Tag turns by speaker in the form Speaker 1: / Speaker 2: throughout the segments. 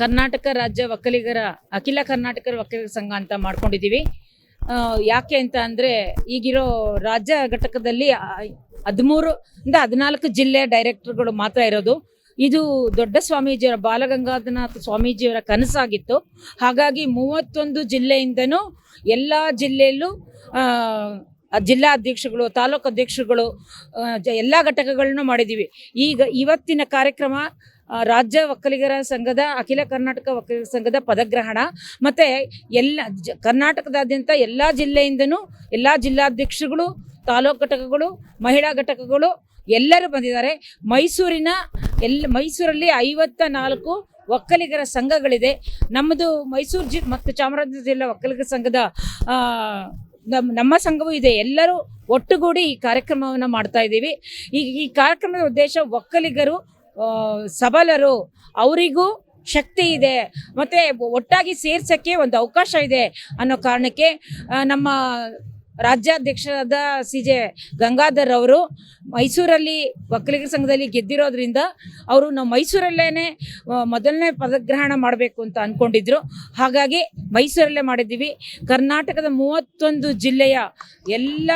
Speaker 1: ಕರ್ನಾಟಕ ರಾಜ್ಯ ಒಕ್ಕಲಿಗರ ಅಖಿಲ ಕರ್ನಾಟಕ ಒಕ್ಕಲಿಗರ ಸಂಘ ಅಂತ ಮಾಡ್ಕೊಂಡಿದ್ದೀವಿ ಯಾಕೆ ಅಂತ ಅಂದರೆ ಈಗಿರೋ ರಾಜ್ಯ ಘಟಕದಲ್ಲಿ ಹದಿಮೂರು ಇಂದ ಹದಿನಾಲ್ಕು ಜಿಲ್ಲೆ ಡೈರೆಕ್ಟರ್ಗಳು ಮಾತ್ರ ಇರೋದು. ಇದು ದೊಡ್ಡ ಸ್ವಾಮೀಜಿಯವರ ಬಾಲಗಂಗಾಧನಾಥ ಸ್ವಾಮೀಜಿಯವರ ಕನಸಾಗಿತ್ತು. ಹಾಗಾಗಿ ಮೂವತ್ತೊಂದು ಜಿಲ್ಲೆಯಿಂದನೂ ಎಲ್ಲ ಜಿಲ್ಲೆಯಲ್ಲೂ ಜಿಲ್ಲಾ ಅಧ್ಯಕ್ಷಗಳು ತಾಲೂಕು ಅಧ್ಯಕ್ಷರುಗಳು ಜ- ಎಲ್ಲ ಘಟಕಗಳನ್ನು ಮಾಡಿದ್ದೀವಿ. ಈಗ ಇವತ್ತಿನ ಕಾರ್ಯಕ್ರಮ ರಾಜ್ಯ ಒಕ್ಕಲಿಗರ ಸಂಘದ, ಅಖಿಲ ಕರ್ನಾಟಕ ಒಕ್ಕಲಿಗರ ಸಂಘದ ಪದಗ್ರಹಣ ಮತ್ತು ಎಲ್ಲ ಜ, ಕರ್ನಾಟಕದಾದ್ಯಂತ ಎಲ್ಲ ಜಿಲ್ಲೆಯಿಂದನೂ ಎಲ್ಲ ಜಿಲ್ಲಾಧ್ಯಕ್ಷರುಗಳು, ತಾಲೂಕು ಘಟಕಗಳು, ಮಹಿಳಾ ಘಟಕಗಳು ಎಲ್ಲರೂ ಬಂದಿದ್ದಾರೆ. ಮೈಸೂರಿನ ಎಲ್ಲ ಮೈಸೂರಲ್ಲಿ ಐವತ್ತ ನಾಲ್ಕು ಒಕ್ಕಲಿಗರ ಸಂಘಗಳಿದೆ. ನಮ್ಮದು ಮೈಸೂರು ಜಿ, ಮತ್ತು ಚಾಮರಾಜನಗರ ಜಿಲ್ಲಾ ಒಕ್ಕಲಿಗರ ಸಂಘದ ನಮ್ಮ ಸಂಘವೂ ಇದೆ. ಎಲ್ಲರೂ ಒಟ್ಟುಗೂಡಿ ಈ ಕಾರ್ಯಕ್ರಮವನ್ನು ಮಾಡ್ತಾ ಇದ್ದೀವಿ. ಈ ಈ ಕಾರ್ಯಕ್ರಮದ ಉದ್ದೇಶ ಒಕ್ಕಲಿಗರು ಸಬಲರು, ಅವರಿಗೂ ಶಕ್ತಿ ಇದೆ. ಮತ್ತು ಒಟ್ಟಾಗಿ ಸೇರ್ಸೋಕ್ಕೆ ಒಂದು ಅವಕಾಶ ಇದೆ ಅನ್ನೋ ಕಾರಣಕ್ಕೆ ನಮ್ಮ ರಾಜ್ಯಾಧ್ಯಕ್ಷರಾದ ಸಿ ಜೆ ಗಂಗಾಧರ್ ಅವರು ಮೈಸೂರಲ್ಲಿ ಒಕ್ಕಲಿಗರ ಸಂಘದಲ್ಲಿ ಗೆದ್ದಿರೋದ್ರಿಂದ ಅವರು ನಾವು ಮೈಸೂರಲ್ಲೇ ಮೊದಲನೇ ಪದಗ್ರಹಣ ಮಾಡಬೇಕು ಅಂತ ಅಂದ್ಕೊಂಡಿದ್ರು ಹಾಗಾಗಿ ಮೈಸೂರಲ್ಲೇ ಮಾಡಿದ್ದೀವಿ. ಕರ್ನಾಟಕದ ಮೂವತ್ತೊಂದು ಜಿಲ್ಲೆಯ ಎಲ್ಲ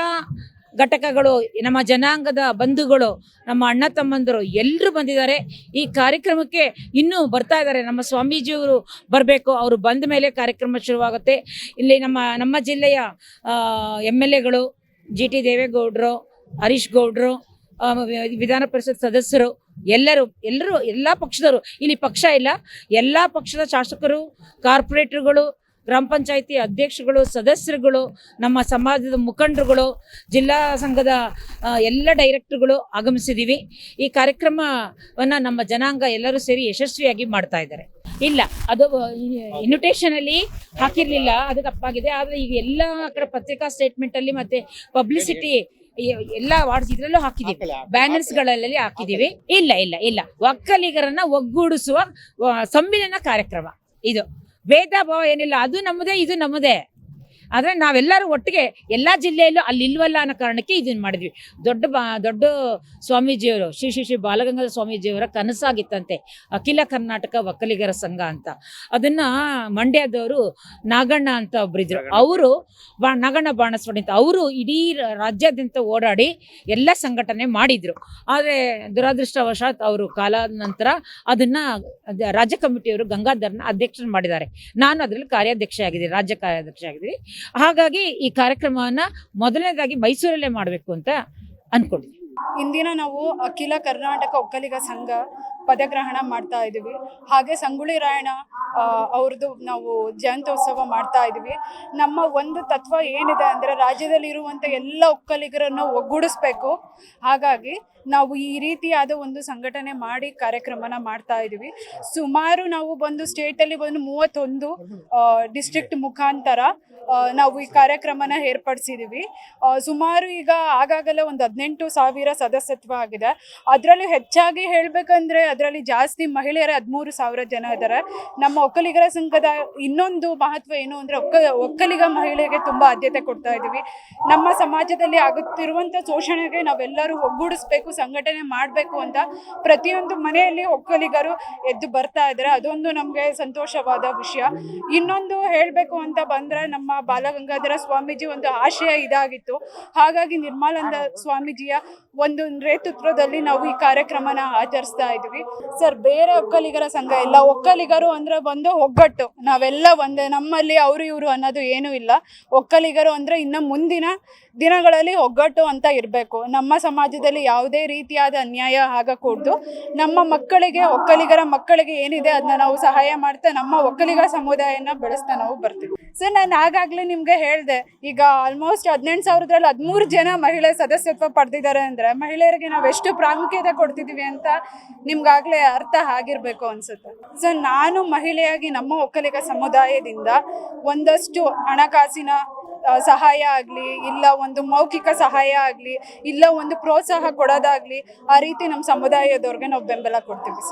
Speaker 1: ಘಟಕಗಳು, ನಮ್ಮ ಜನಾಂಗದ ಬಂಧುಗಳು, ನಮ್ಮ ಅಣ್ಣ ತಮ್ಮಂದರು ಎಲ್ಲರೂ ಬಂದಿದ್ದಾರೆ. ಈ ಕಾರ್ಯಕ್ರಮಕ್ಕೆ ಇನ್ನೂ ಬರ್ತಾ ಇದ್ದಾರೆ. ನಮ್ಮ ಸ್ವಾಮೀಜಿಯವರು ಬರಬೇಕು. ಅವರು ಬಂದ ಮೇಲೆ ಕಾರ್ಯಕ್ರಮ ಶುರುವಾಗುತ್ತೆ. ಇಲ್ಲಿ ನಮ್ಮ ನಮ್ಮ ಜಿಲ್ಲೆಯ ಎಂ ಎಲ್ ಎಗಳು, ಜಿ ಟಿ ದೇವೇಗೌಡರು, ಹರೀಶ್ ಗೌಡ್ರು ವಿಧಾನ ಪರಿಷತ್ ಸದಸ್ಯರು, ಎಲ್ಲರೂ ಎಲ್ಲರೂ, ಎಲ್ಲ ಪಕ್ಷದವರು, ಇಲ್ಲಿ ಪಕ್ಷ ಇಲ್ಲ. ಎಲ್ಲ ಪಕ್ಷದ ಶಾಸಕರು, ಕಾರ್ಪೊರೇಟರ್ಗಳು ಗ್ರಾಮ ಪಂಚಾಯಿತಿ ಅಧ್ಯಕ್ಷರುಗಳು ಸದಸ್ಯರುಗಳು ನಮ್ಮ ಸಮಾಜದ ಮುಖಂಡರುಗಳು ಜಿಲ್ಲಾ ಸಂಘದ ಎಲ್ಲ ಡೈರೆಕ್ಟರ್ಗಳು ಆಗಮಿಸಿದ್ದೀವಿ ಈ ಕಾರ್ಯಕ್ರಮವನ್ನು ನಮ್ಮ ಜನಾಂಗ ಎಲ್ಲರೂ ಸೇರಿ ಯಶಸ್ವಿಯಾಗಿ ಮಾಡ್ತಾ ಇದ್ದಾರೆ. ಇಲ್ಲ ಅದು ಇನ್ವಿಟೇಷನ್ ಅಲ್ಲಿ ಹಾಕಿರ್ಲಿಲ್ಲ ಅದು ತಪ್ಪಾಗಿದೆ. ಆದ್ರೆ ಈಗ ಎಲ್ಲ ಕಡೆ ಪತ್ರಿಕಾ ಸ್ಟೇಟ್ಮೆಂಟ್ ಅಲ್ಲಿ ಮತ್ತೆ ಪಬ್ಲಿಸಿಟಿ ಎಲ್ಲ ವಾರ್ಡ್ಸ್ ಇದ್ರಲ್ಲೂ ಹಾಕಿದೀವಿ. ಬ್ಯಾನರ್ಸ್ಗಳಲ್ಲಿ ಹಾಕಿದೀವಿ. ಇಲ್ಲ ಇಲ್ಲ ಇಲ್ಲ. ಒಕ್ಕಲಿಗರನ್ನ ಒಗ್ಗೂಡಿಸುವ ಸಂವಿಧಾನ ಸಮ್ಮಿಲನ ಕಾರ್ಯಕ್ರಮ ಇದು. ಭೇದ ಭಾವ ಏನಿಲ್ಲ. ಅದು ನಮ್ಮದೇ ಇದು ನಮ್ಮದೇ ಆದರೆ ನಾವೆಲ್ಲರೂ ಒಟ್ಟಿಗೆ ಎಲ್ಲ ಜಿಲ್ಲೆಯಲ್ಲೂ ಅಲ್ಲಿ ಇಲ್ವಲ್ಲ ಅನ್ನೋ ಕಾರಣಕ್ಕೆ ಇದನ್ನು ಮಾಡಿದ್ವಿ. ದೊಡ್ಡ ಬಾ ದೊಡ್ಡ ಸ್ವಾಮೀಜಿಯವರು ಶ್ರೀ ಶ್ರೀ ಶ್ರೀ ಬಾಲಗಂಗಾಧರ ಸ್ವಾಮೀಜಿಯವರ ಕನಸಾಗಿತ್ತಂತೆ. ಅಖಿಲ ಕರ್ನಾಟಕ ಒಕ್ಕಲಿಗರ ಸಂಘ ಅಂತ. ಅದನ್ನು ಮಂಡ್ಯದವರು ನಾಗಣ್ಣ ಅಂತ ಒಬ್ಬರಿದ್ರು ಅವರು ಬಾ ನಾಗಣ್ಣ ಬಾಣಸ್ವಾಡಿ ಅಂತ. ಅವರು ಇಡೀ ರಾಜ್ಯಾದ್ಯಂತ ಓಡಾಡಿ ಎಲ್ಲ ಸಂಘಟನೆ ಮಾಡಿದರು. ಆದರೆ ದುರದೃಷ್ಟವಶಾತ್ ಅವರು ಕಾಲಾದ ನಂತರ ಅದನ್ನು ರಾಜ್ಯ ಕಮಿಟಿಯವರು ಗಂಗಾಧರ್ನ ಅಧ್ಯಕ್ಷರು ಮಾಡಿದ್ದಾರೆ. ನಾನು ಅದರಲ್ಲಿ ಕಾರ್ಯಾಧ್ಯಕ್ಷ ಆಗಿದ್ದೀನಿ ರಾಜ್ಯ ಕಾರ್ಯಾಧ್ಯಕ್ಷ ಆಗಿದ್ದೀನಿ ಹಾಗಾಗಿ ಈ ಕಾರ್ಯಕ್ರಮವನ್ನು ಮೊದಲನೇದಾಗಿ ಮೈಸೂರಲ್ಲೇ ಮಾಡಬೇಕು ಅಂತ ಅಂದ್ಕೊಂಡಿದ್ದೀನಿ
Speaker 2: ಇಂದಿನ ನಾವು ಅಖಿಲ ಕರ್ನಾಟಕ ಒಕ್ಕಲಿಗ ಸಂಘ ಪದಗ್ರಹಣ ಮಾಡ್ತಾ ಇದ್ದೀವಿ. ಹಾಗೆ ಸಂಗುಳಿ ರಾಯಣ್ಣ ಅವ್ರದ್ದು ನಾವು ಜಯಂತ್ಯೋತ್ಸವ ಮಾಡ್ತಾ ಇದ್ದೀವಿ ನಮ್ಮ ಒಂದು ತತ್ವ ಏನಿದೆ ಅಂದರೆ ರಾಜ್ಯದಲ್ಲಿ ಇರುವಂತ ಎಲ್ಲ ಒಕ್ಕಲಿಗರನ್ನು ಒಗ್ಗೂಡಿಸ್ಬೇಕು. ಹಾಗಾಗಿ ನಾವು ಈ ರೀತಿಯಾದ ಒಂದು ಸಂಘಟನೆ ಮಾಡಿ ಕಾರ್ಯಕ್ರಮನ ಮಾಡ್ತಾ ಇದ್ದೀವಿ ಸುಮಾರು ನಾವು ಬಂದು ಸ್ಟೇಟಲ್ಲಿ ಬಂದು ಮೂವತ್ತೊಂದು ಡಿಸ್ಟ್ರಿಕ್ಟ್ ಮುಖಾಂತರ ನಾವು ಈ ಕಾರ್ಯಕ್ರಮನ ಏರ್ಪಡಿಸಿದ್ದೀವಿ ಸುಮಾರು ಈಗ ಆಗಾಗಲೇ ಒಂದು ಹದಿನೆಂಟು ಸಾವಿರ ಸದಸ್ಯತ್ವ ಆಗಿದೆ. ಅದರಲ್ಲಿ ಹೆಚ್ಚಾಗಿ ಹೇಳಬೇಕಂದ್ರೆ ಅದರಲ್ಲಿ ಜಾಸ್ತಿ ಮಹಿಳೆಯರೇ ಹದಿಮೂರು ಸಾವಿರ ಜನ ಇದ್ದಾರೆ ನಮ್ಮ ಒಕ್ಕಲಿಗರ ಸಂಘದ ಇನ್ನೊಂದು ಮಹತ್ವ ಏನು ಅಂದ್ರೆ ಒಕ್ಕ ಒಕ್ಕಲಿಗ ಮಹಿಳೆಗೆ ತುಂಬಾ ಆದ್ಯತೆ ಕೊಡ್ತಾ ಇದ್ದೀವಿ. ನಮ್ಮ ಸಮಾಜದಲ್ಲಿ ಆಗುತ್ತಿರುವಂತ ಶೋಷಣೆಗೆ ನಾವೆಲ್ಲರೂ ಒಗ್ಗೂಡಿಸ್ಬೇಕು, ಸಂಘಟನೆ ಮಾಡಬೇಕು ಅಂತ ಪ್ರತಿಯೊಂದು ಮನೆಯಲ್ಲಿ ಒಕ್ಕಲಿಗರು ಎದ್ದು ಬರ್ತಾ ಇದ್ದಾರೆ. ಅದೊಂದು ನಮಗೆ ಸಂತೋಷವಾದ ವಿಷಯ. ಇನ್ನೊಂದು ಹೇಳಬೇಕು ಅಂತ ಬಂದ್ರೆ ನಮ್ಮ ಬಾಲಗಂಗಾಧರ ಸ್ವಾಮೀಜಿ ಒಂದು ಆಶಯ ಇದಾಗಿತ್ತು. ಹಾಗಾಗಿ ನಿರ್ಮಲಾನಂದ ಸ್ವಾಮೀಜಿಯ ಒಂದು ನೇತೃತ್ವದಲ್ಲಿ ನಾವು ಈ ಕಾರ್ಯಕ್ರಮನ ಆಚರಿಸ್ತಾ ಇದ್ವಿ ಸರ್, ಬೇರೆ ಒಕ್ಕಲಿಗರ ಸಂಘ ಇಲ್ಲ. ಒಕ್ಕಲಿಗರು ಅಂದ್ರೆ ಒಂದು ಒಗ್ಗಟ್ಟು ನಾವೆಲ್ಲ ಒಂದೇ ನಮ್ಮಲ್ಲಿ ಅವರು ಇವರು ಅನ್ನೋದು ಏನೂ ಇಲ್ಲ. ಒಕ್ಕಲಿಗರು ಅಂದರೆ ಇನ್ನು ಮುಂದಿನ ದಿನಗಳಲ್ಲಿ ಒಗ್ಗಟ್ಟು ಅಂತ ಇರಬೇಕು. ನಮ್ಮ ಸಮಾಜದಲ್ಲಿ ಯಾವುದೇ ರೀತಿಯಾದ ಅನ್ಯಾಯ ಆಗಕೂಡ್ದು. ನಮ್ಮ ಮಕ್ಕಳಿಗೆ, ಒಕ್ಕಲಿಗರ ಮಕ್ಕಳಿಗೆ ಏನಿದೆ ಅದನ್ನ ನಾವು ಸಹಾಯ ಮಾಡ್ತಾ ನಮ್ಮ ಒಕ್ಕಲಿಗ ಸಮುದಾಯನ ಬೆಳೆಸ್ತಾ ನಾವು ಬರ್ತೀವಿ. ಸರ್ ನಾನು ಆಗಾಗಲೇ ನಿಮಗೆ ಹೇಳಿದೆ, ಈಗ ಆಲ್ಮೋಸ್ಟ್ ಹದಿನೆಂಟು ಸಾವಿರದಲ್ಲಿ ಹದಿಮೂರು ಜನ ಮಹಿಳೆ ಸದಸ್ಯತ್ವ ಪಡೆದಿದ್ದಾರೆ ಅಂದರೆ ಮಹಿಳೆಯರಿಗೆ ನಾವು ಎಷ್ಟು ಪ್ರಾಮುಖ್ಯತೆ ಕೊಡ್ತಿದ್ದೀವಿ ಅಂತ ನಿಮ್ಗಾಗಲೇ ಅರ್ಥ ಆಗಿರಬೇಕು ಅನ್ಸುತ್ತೆ. ಸೊ ನಾನು ಮಹಿಳೆಯಾಗಿ ನಮ್ಮ ಒಕ್ಕಲಿಗ ಸಮುದಾಯದಿಂದ ಒಂದಷ್ಟು ಹಣಕಾಸಿನ ಸಹಾಯ ಆಗಲಿ, ಇಲ್ಲ ಒಂದು ಮೌಖಿಕ ಸಹಾಯ ಆಗಲಿ, ಇಲ್ಲ ಒಂದು ಪ್ರೋತ್ಸಾಹ ಕೊಡೋದಾಗಲಿ, ಆ ರೀತಿ ನಮ್ಮ ಸಮುದಾಯದವ್ರಿಗೆ ನಾವು ಬೆಂಬಲ ಕೊಡ್ತೀವಿ